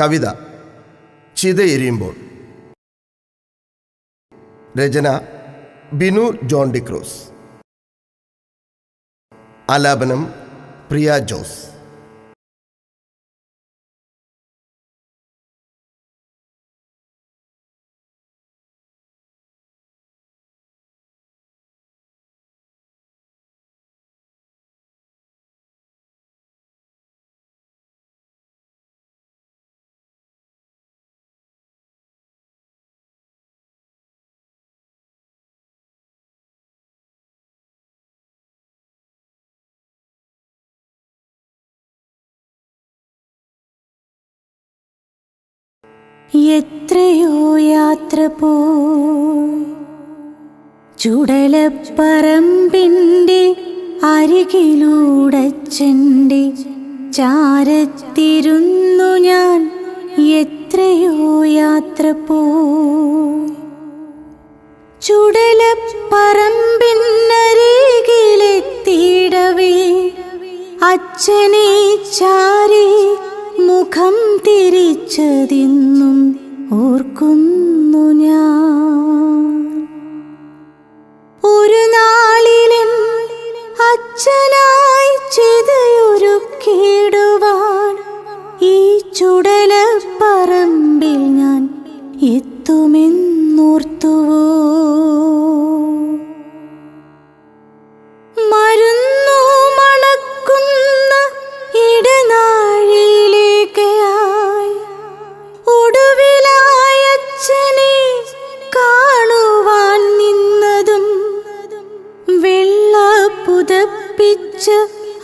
കവിത ചിതയെരിയുമ്പോൾ രചന Binu John ഡിക്രോസ് ആലാപനം പ്രിയ ജോസ്. എത്രയോ യാത്ര പോയി. ചുടലപ്പറമ്പിന്റെ അരികിലൂടച്ചന്റെ ചാരത്തിരുന്നു ഞാൻ. എത്രയോ യാത്ര പോയി. ചുടലപ്പറമ്പിനരികിലെത്തിയിടവേ അച്ഛനെ ചാരി മുഖം തിരിച്ചതിന്നും ഓർക്കുന്നു ഞാൻ. ഒരു നാളിലും അച്ഛനായി ചെയ്തൊരുക്കിടുവാൻ ഈ ചുടലപ്പറമ്പിൽ ഞാൻ പുതപ്പിച്ച്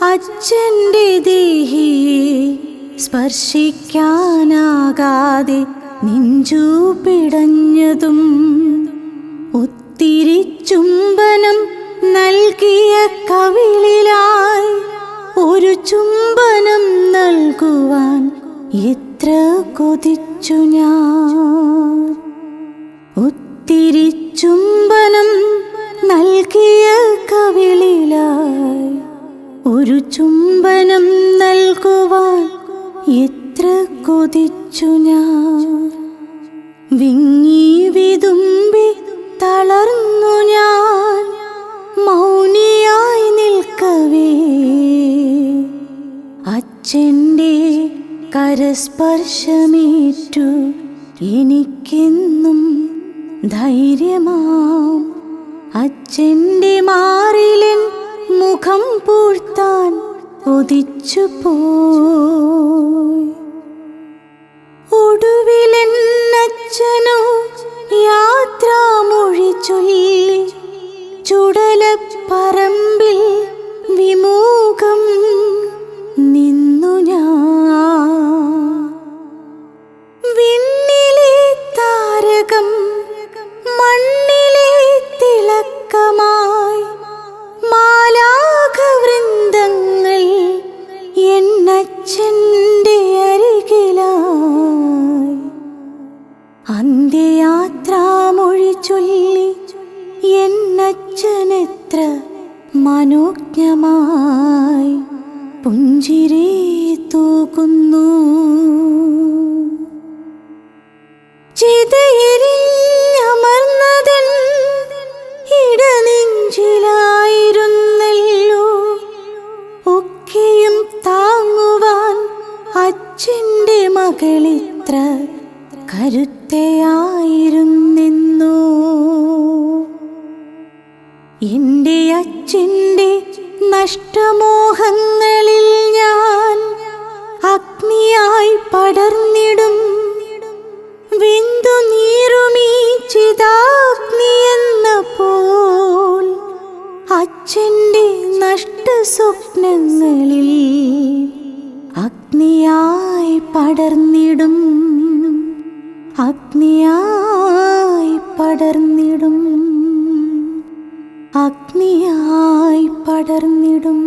അച്ഛന്റെ ദേഹിയെ സ്പർശിക്കാനാകാതെ നെഞ്ചു പിടഞ്ഞതും ഒത്തിരി ചുംബനം നൽകിയ കവിളിലായി ഒരു ചുംബനം നൽകുവാൻ എത്ര കൊതിച്ചു ഞാൻ. ഒത്തിരി ചുംബനം കൊതിച്ചു ഞാൻ. വിങ്ങി വിതുമ്പി തളർന്നു ഞാൻ. മൗനിയായി നിൽക്കവേ. അച്ഛന്റെ കരസ്പർശമേറ്റു എനിക്കെന്നും ധൈര്യമാം. അച്ഛന്റെ മാറിലൻ മുഖം പൂഴ്ത്താൻ കൊതിച്ചു പോയി ചുടലപ്പറമ്പിൽ വിമൂകം നിന്നു ഞാൻ. വിണ്ണിലെ താരകം മണ്ണിലെ തിളക്കമായി മാലാഘവൃന്ദങ്ങൾ എണ്ണച്ചന്റെ അരികിലായി. അന്ത്യയാത്രാമൊഴി ചൊല്ലി എന്നച്ഛനെത്ര മനോജ്ഞമായി പുഞ്ചിരി തൂക്കുന്നു. ചിതയെരിഞ്ഞമർന്നതൻ ഇടനെഞ്ചിലായിരുന്നല്ലോ. ഒക്കെയും താങ്ങുവാൻ അച്ഛന്റെ മകളിത്ര കരുത്തയായിരുന്നെന്നോ എന്റെ അച്ഛന്റെ നഷ്ടമോഹങ്ങളിൽ ഞാൻ അഗ്നിയായി പടർന്നിടും. വിന്ദു നീറുമീ ചിതാഗ്നിയെന്ന പോൽ അച്ഛന്റെ നഷ്ട സ്വപ്നങ്ങളിൽ അഗ്നിയായി പടർന്നിടും. അഗ്നിയായി അഗ്നിയായി പടർന്നിടും